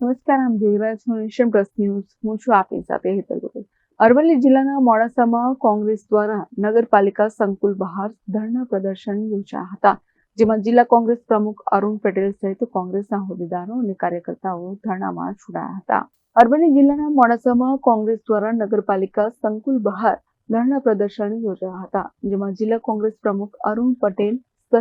નમસ્કાર, આમ જોઈ રહ્યા છો નેશન પ્લસ ન્યૂઝ. હું છું આપની સાથે હેતલ ગોગલ અરવલ્લી જિલ્લાના મોડાસામાં કોંગ્રેસ દ્વારા નગરપાલિકા સંકુલ બહાર ધરણા પ્રદર્શન યોજાયા હતા, જેમાં જિલ્લા કોંગ્રેસ પ્રમુખ અરુણ પટેલ સહિત કોંગ્રેસના હોદ્દેદારો અને કાર્યકર્તાઓ ધરણામાં જોડાયા હતા. અરવલ્લી જિલ્લાના મોડાસામાં કોંગ્રેસ દ્વારા નગરપાલિકા સંકુલ બહાર ધરણા પ્રદર્શન યોજાયા હતા, જેમાં જિલ્લા કોંગ્રેસ પ્રમુખ અરુણ પટેલ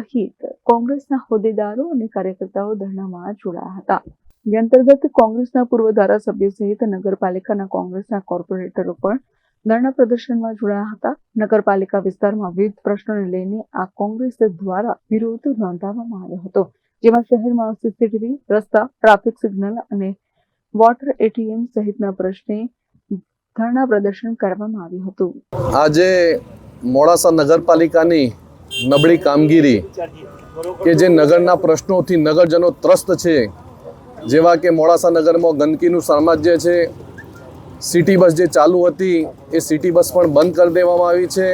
સહિત કોંગ્રેસના હોદ્દેદારો અને કાર્યકર્તાઓ ધરણામાં જોડાયા હતા. જે અંતર્ગત કોંગ્રેસના પૂર્વ ધારાસભ્ય સહિત નગરપાલિકાના કોંગ્રેસના કોર્પોરેટરો પણ ધરણા પ્રદર્શનમાં જોડાયા હતા. નગરપાલિકા વિસ્તારમાં વિવિધ પ્રશ્નોને લઈને આ કોંગ્રેસ દ્વારા વિરોધ નોંધાવવામાં આવ્યો હતો. જેમાં શહેરમાં સીસીટીવી રસ્તા, ટ્રાફિક સિગ્નલ અને વોટર એટીએમ સહિતના પ્રશ્ને ધરણા પ્રદર્શન કરવામાં આવ્યું હતું. આજે મોડાસા નગરપાલિકાની નબળી કામગીરી કે જે નગરના પ્રશ્નોથી નગરજનો ત્રસ્ત છે જેવા કે મોડાસા નગરમાં ગંદકીનું સામ્રાજ્ય છે. સિટી બસ જે ચાલુ હતી, એ સિટી બસ પણ બંધ કરી દેવામાં આવી છે.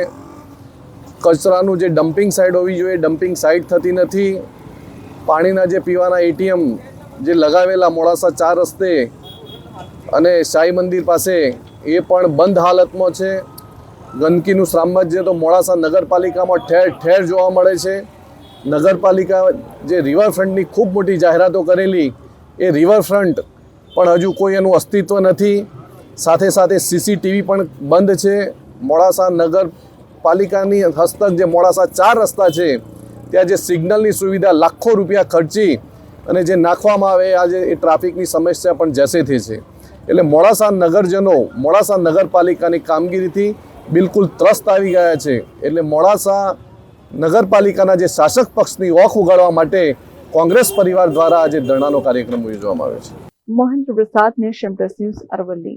કચરાનું જે ડમ્પિંગ સાઇટ હોવી જોઈએ, ડમ્પિંગ સાઇટ થતી નથી. પાણીના જે પીવાના એટીએમ જે લગાવેલા મોડાસા ચાર રસ્તે અને સાઈ મંદિર પાસે, એ પણ બંધ હાલતમાં છે. ગંદકીનું સામ્રાજ્ય તો મોડાસા નગરપાલિકામાં ઠેર ઠેર જોવા મળે છે. નગરપાલિકા જે રિવરફ્રન્ટની ખૂબ મોટી જાહેરાતો કરેલી એ રિવરફ્રન્ટ પણ હજુ કોઈ એનું અસ્તિત્વ નથી. સાથે સાથે સીસીટીવી પણ બંધ છે. મોડાસા નગરપાલિકાની હસ્તક જે મોડાસા ચાર રસ્તા છે, ત્યાં જે સિગ્નલની સુવિધા લાખો રૂપિયા ખર્ચી અને જે નાખવામાં આવે આજે એ ટ્રાફિકની સમસ્યા પણ જસેથી છે. એટલે મોડાસા નગરજનો, મોડાસા નગરપાલિકાની કામગીરીથી બિલકુલ ત્રસ્ત આવી ગયા છે. એટલે મોડાસા નગરપાલિકાના જે શાસક પક્ષની ઓખ ઉગાડવા માટે કોંગ્રેસ પરિવાર દ્વારા આજે ધરણાનો કાર્યક્રમ યોજવામાં આવ્યો છે. મહેન્દ્ર પ્રસાદ નેશન પ્લસ ન્યૂઝ અરવલ્લી.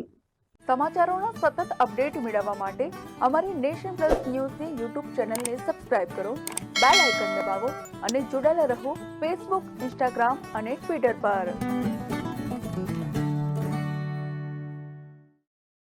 સમાચારોના સતત અપડેટ મેળવવા માટે અમારી નેશન પ્લસ ન્યૂઝની યુટ્યુબ ચેનલને સબસ્ક્રાઇબ કરો બેલ આઇકન દબાવો અને જોડાયેલા રહો ફેસબુક ઇન્સ્ટાગ્રામ અને ટ્વિટર પર.